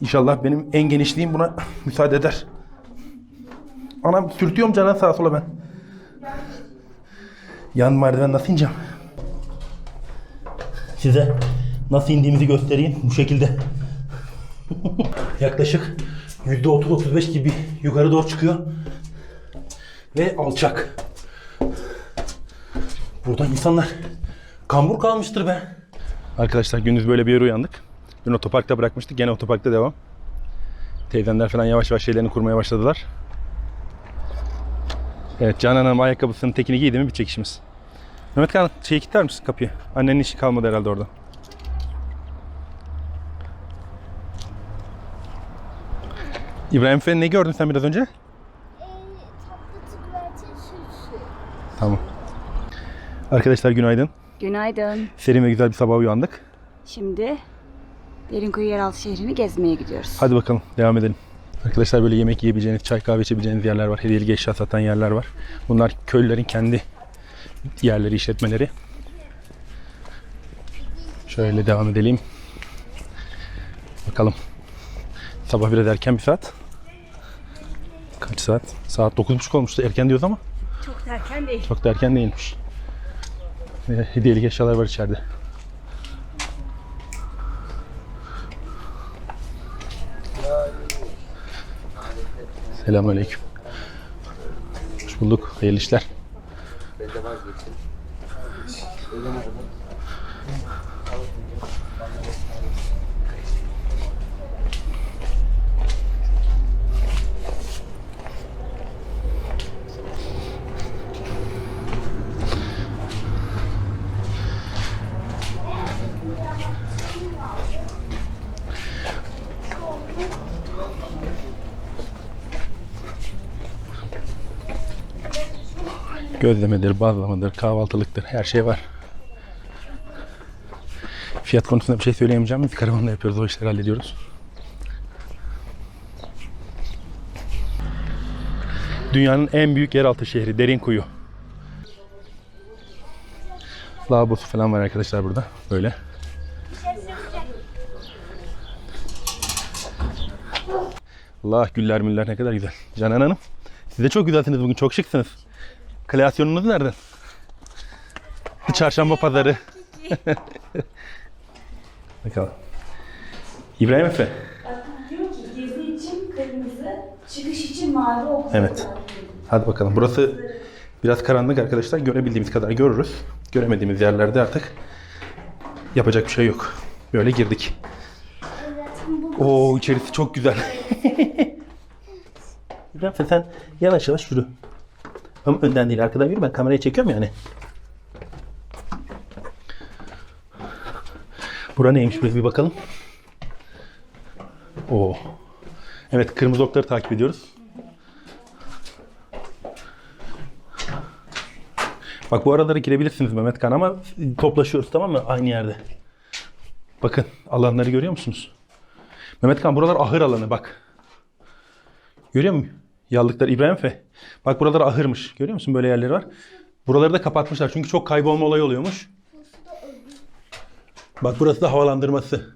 İnşallah benim en genişliğim buna müsaade eder. Anam sürtüyorum cana sağa sola ben. Yan merdiven nasıl ineceğim? Size nasıl indiğimizi göstereyim bu şekilde. Yaklaşık %30-35 gibi yukarı doğru çıkıyor. Ve alçak. Burada insanlar kambur kalmıştır be. Arkadaşlar gündüz böyle bir yere uyandık. Dün otoparkta bırakmıştık. Gene otoparkta devam. Teyzenler falan yavaş yavaş şeylerini kurmaya başladılar. Evet Canan Hanım ayakkabısının tekini giydi mi bitecek işimiz. Mehmet Kan şeyi kilitler misin kapıyı? Annenin işi kalmadı herhalde orada. İbrahim Efe ne gördün sen biraz önce? Tamam. Arkadaşlar günaydın. Günaydın. Serin ve güzel bir sabah uyandık. Şimdi Derinkuyu Yeraltı şehrini gezmeye gidiyoruz. Hadi bakalım devam edelim. Arkadaşlar böyle yemek yiyebileceğiniz, çay kahve içebileceğiniz yerler var. Hediyelik eşya satan yerler var. Bunlar köylülerin kendi yerleri, işletmeleri. Şöyle devam edelim. Bakalım. Sabah biraz erken bir saat. Kaç saat? Saat 9.30 olmuştu. Erken diyoruz ama Çok erken değil. çok da erken değilmiş. Ve hediyelik eşyalar var içeride. Selamünaleyküm. Hoş bulduk. Hayırlı işler. Gözlemedir, bazlamadır, kahvaltılıktır. Her şey var. Fiyat konusunda bir şey söyleyemeyeceğim. Biz karavanla yapıyoruz. O işleri hallediyoruz. Dünyanın en büyük yeraltı şehri Derinkuyu. Lavabosu falan var arkadaşlar burada. Böyle. Allah güller müller ne kadar güzel. Canan Hanım. Siz de çok güzelsiniz bugün. Çok şıksınız. Kreasyonunuz nereden? Çarşamba pazarı. Bakalım. İbrahim Efe. Diyor ki gezi için kırmızı, çıkış için mavi olsun. Evet. Hadi bakalım. Burası biraz karanlık arkadaşlar. Görebildiğimiz kadar görürüz. Göremediğimiz yerlerde artık yapacak bir şey yok. Böyle girdik. Oo içerisi çok güzel. İbrahim Efe sen yavaş yavaş yürü. Ama önden değil arkadan yürü. Ben kamerayı çekiyorum yani. Bura neymiş bir bakalım. Oo. Evet kırmızı okları takip ediyoruz. Bak bu aralara girebilirsiniz Mehmet Kan ama toplaşıyoruz tamam mı? Aynı yerde. Bakın alanları görüyor musunuz? Mehmet Kan buralar ahır alanı bak. Görüyor musun? Yallıklar İbrahim Fe. Bak buralar ahırmış. Görüyor musun? Böyle yerleri var. Buraları da kapatmışlar. Çünkü çok kaybolma olayı oluyormuş. Bak burası da havalandırması.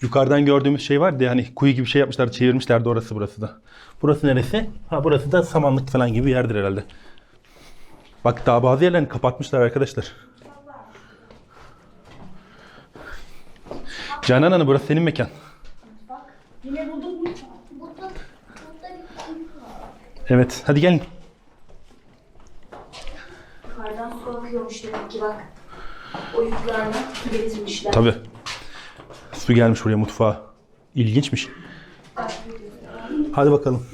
Yukarıdan gördüğümüz şey var ya hani kuyu gibi şey yapmışlar, çevirmişlerdi orası burası da. Burası neresi? Ha burası da samanlık falan gibi bir yerdir herhalde. Bak daha bazı yerlerini kapatmışlar arkadaşlar. Canan Hanım burası senin mekan. Yine bulduk mu? Burada, burada bir kuyu var. Evet hadi gelin. Yukarıdan su akıyormuş demek ki bak. O yüklerle getirmişler. Tabi. Su gelmiş buraya mutfağa. İlginçmiş. Hadi bakalım.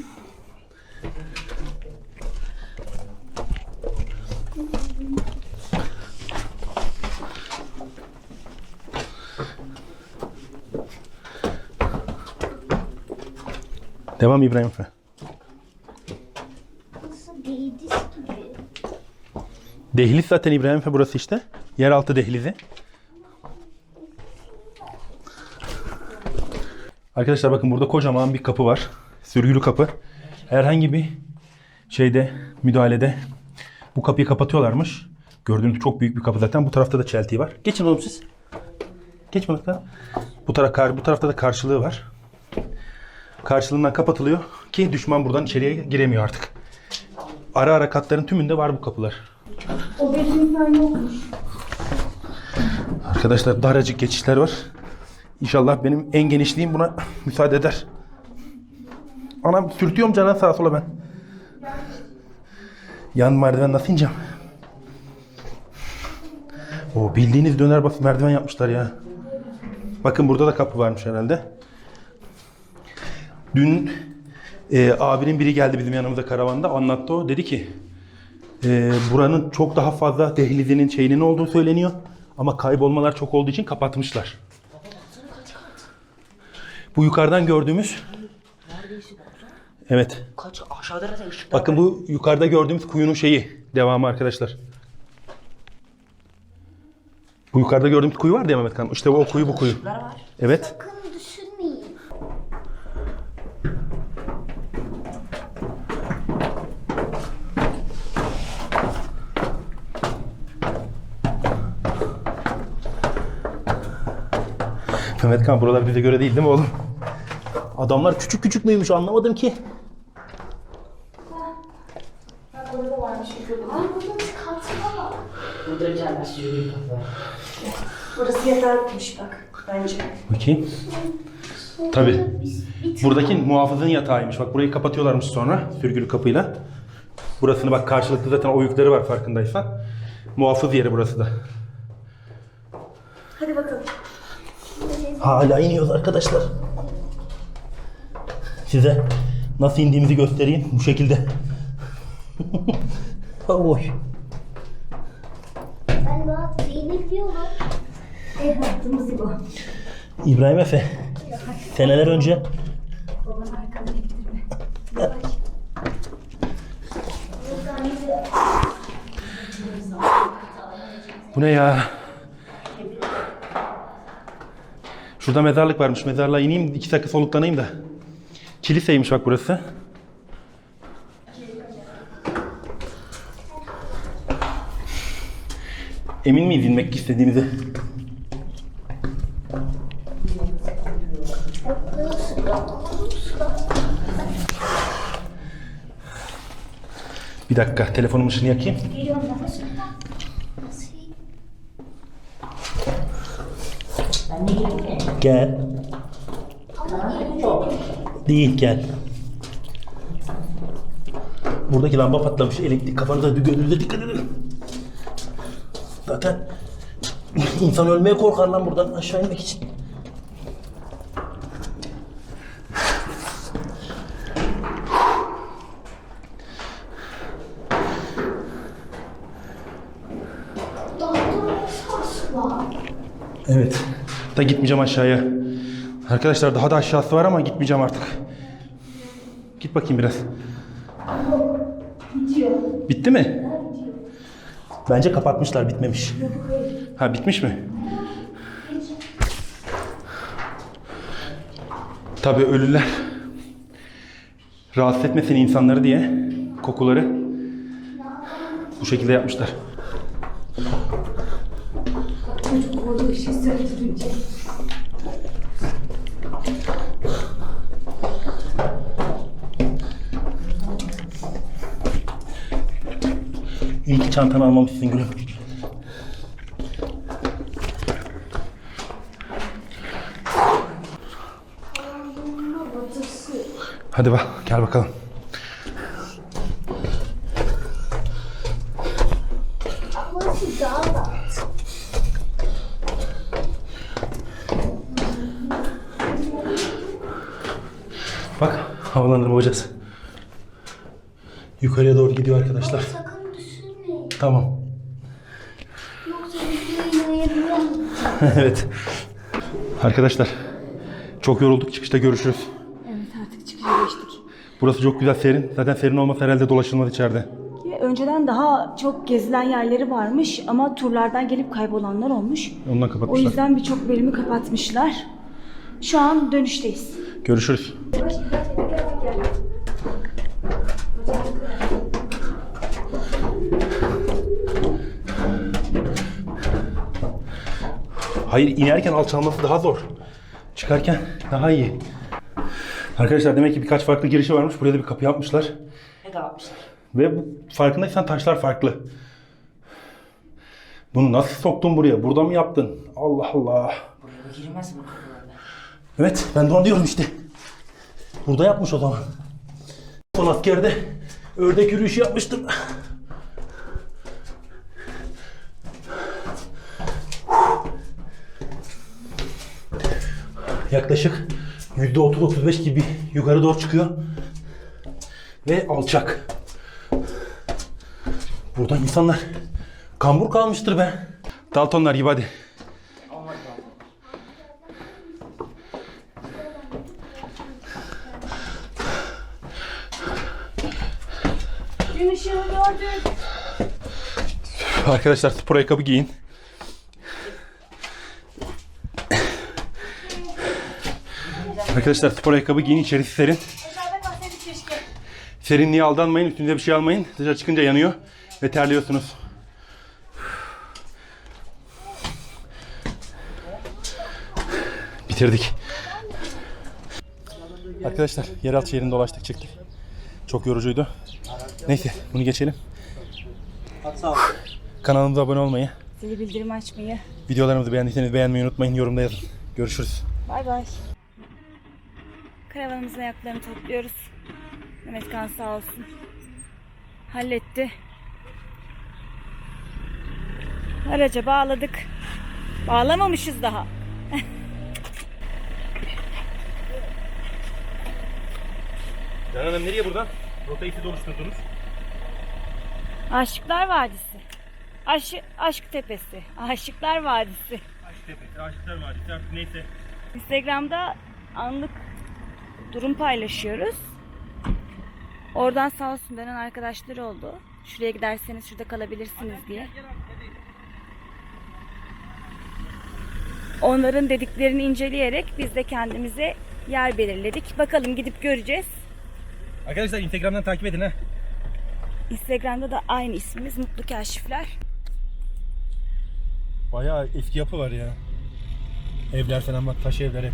Devam İbrahim Efe. Nasıl değdiz gibi. Dehliz zaten İbrahim Efe burası işte. Yeraltı dehlizi. Arkadaşlar bakın burada kocaman bir kapı var. Sürgülü kapı. Herhangi bir şeyde müdahalede bu kapıyı kapatıyorlarmış. Gördüğünüz çok büyük bir kapı zaten. Bu tarafta da çeltiği var. Geçin oğlum siz. Geç bakalım. Bu taraf bu tarafta da karşılığı var. karşılığından kapatılıyor ki düşman buradan içeriye giremiyor artık. Ara ara katların tümünde var bu kapılar. O bezimden yokmuş. Arkadaşlar daracık geçişler var. İnşallah benim en genişliğim buna müsaade eder. Anam sürtüyorum cana sağa sola ben. Yan merdiven nasıl ineceğim? O bildiğiniz döner basıp merdiven yapmışlar ya. Bakın burada da kapı varmış herhalde. Dün e, abinin biri geldi bizim yanımıza karavanda anlattı o. Dedi ki e, buranın çok daha fazla dehlizinin şeyinin olduğu söyleniyor. Ama kaybolmalar çok olduğu için kapatmışlar. Bu yukarıdan gördüğümüz Evet. Kaç aşağıda zaten ışıklar Bakın bu yukarıda gördüğümüz kuyunun şeyi. Devamı arkadaşlar. Bu yukarıda gördüğümüz kuyu var ya Mehmet Kan. İşte o kuyu bu kuyu. var. Evet. Sakın Mehmet Kan buralar bize göre değil değil mi oğlum? Adamlar küçük küçük müymüş anlamadım ki. Burada da varmış. Ay. Burada bir sürü bir kapı var. Burası yatakmış bak bence. Bakayım. Tabii. Buradaki muhafızın yatağıymış. Bak burayı kapatıyorlarmış sonra sürgülü kapıyla. Burasını bak karşılıklı zaten o yükleri var farkındaysan. Muhafız yeri burası da. Hadi bakalım. Hala iniyoruz arkadaşlar. Size nasıl indiğimizi göstereyim bu şekilde. Oy. Ben daha Zeynep diyorum. Eh hattımız bu. İbrahim Efe. Seneler önce Baban arkamda gittirme. Bu ne ya? Şurada mezarlık varmış. Mezarlığa ineyim, iki dakika soluklanayım da. Kiliseymiş bak burası. Emin miyiz inmek istediğimizi? Bir dakika, telefonumun ışığını yakayım. Geliyorum nasıl? Nasıl? Ben de gireyim mi? Gel. Değil gel. Buradaki lamba patlamış. Elektrik kafanıza gözünüze dikkat edin. Zaten insan ölmeye korkar lan buradan aşağı inmek için. Evet. Da gitmeyeceğim aşağıya. Arkadaşlar daha da aşağısı var ama gitmeyeceğim artık. Git bakayım biraz. Bitiyor. Bitti mi? Bence kapatmışlar bitmemiş. Ha bitmiş mi? Tabii ölüler rahatsız etmesin insanları diye kokuları bu şekilde yapmışlar. Çocuk orada bir şey söyledi duyunca. İyi ki çantanı almamışsın gülüm. Hadi bak gel bakalım. Burası daha da. Bak havalandırma hocası. Yukarıya doğru gidiyor arkadaşlar. Sakın düşünmeyin. Tamam. Yoksa videoyu yayınlayamam. evet. Arkadaşlar çok yorulduk. Çıkışta görüşürüz. Evet artık çıkışa geçtik. Burası çok güzel serin. Zaten serin olmasa herhalde dolaşılmaz içeride. Önceden daha çok gezilen yerleri varmış ama turlardan gelip kaybolanlar olmuş. Ondan O kapatmışlar. yüzden birçok bölümü kapatmışlar. Şu an dönüşteyiz. Görüşürüz. Hayır inerken alçalması daha zor. Çıkarken daha iyi. Arkadaşlar demek ki birkaç farklı girişi varmış. Buraya da bir kapı yapmışlar. Ne dağıtmışlar? Ve bu, farkındaysan taşlar farklı. Bunu nasıl soktun buraya? Burada mı yaptın? Allah Allah. Buraya da girilmez mi kapılarla? Evet ben de onu diyorum işte. Burada yapmış o zaman. Son askerde ördek yürüyüşü yapmıştım. Yaklaşık %30-35 gibi yukarı doğru çıkıyor. Ve alçak. Burada insanlar kambur kalmıştır be. Daltonlar gibi hadi. Olmadı da. Gün ışığını gördük. Arkadaşlar spor ayakkabı giyin. Arkadaşlar spor ayakkabı giyin içerisi serin. Serinliğe aldanmayın üstünde bir şey almayın. Dışarı çıkınca yanıyor ve terliyorsunuz. Bitirdik. Arkadaşlar yeraltı şehrinde dolaştık çıktık. Çok yorucuydu. Neyse bunu geçelim. Kanalımıza abone olmayı, Zili bildirim açmayı. Videolarımızı beğendiyseniz beğenmeyi unutmayın. Yorumda yazın. Görüşürüz. Bay bay. Karavanımızın ayaklarını topluyoruz. Mehmet Kan sağ olsun. Halletti. Araca bağladık. Bağlamamışız daha. Canan Hanım nereye buradan? Rotayı siz oluşturdunuz. Aşıklar Vadisi. Aşı, Aşk Tepesi. Aşıklar Vadisi. Aşk Tepesi, Aşıklar Vadisi artık neyse. Instagram'da anlık durum paylaşıyoruz. Oradan sağ olsun dönen arkadaşları oldu. Şuraya giderseniz şurada kalabilirsiniz diye. Onların dediklerini inceleyerek biz de kendimize yer belirledik. Bakalım gidip göreceğiz. Arkadaşlar Instagram'dan takip edin ha. Instagram'da da aynı ismimiz Mutlu Kaşifler. Bayağı eski yapı var ya. Evler falan bak taş evler hep.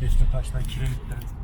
Kesme taşlar, kiremitler.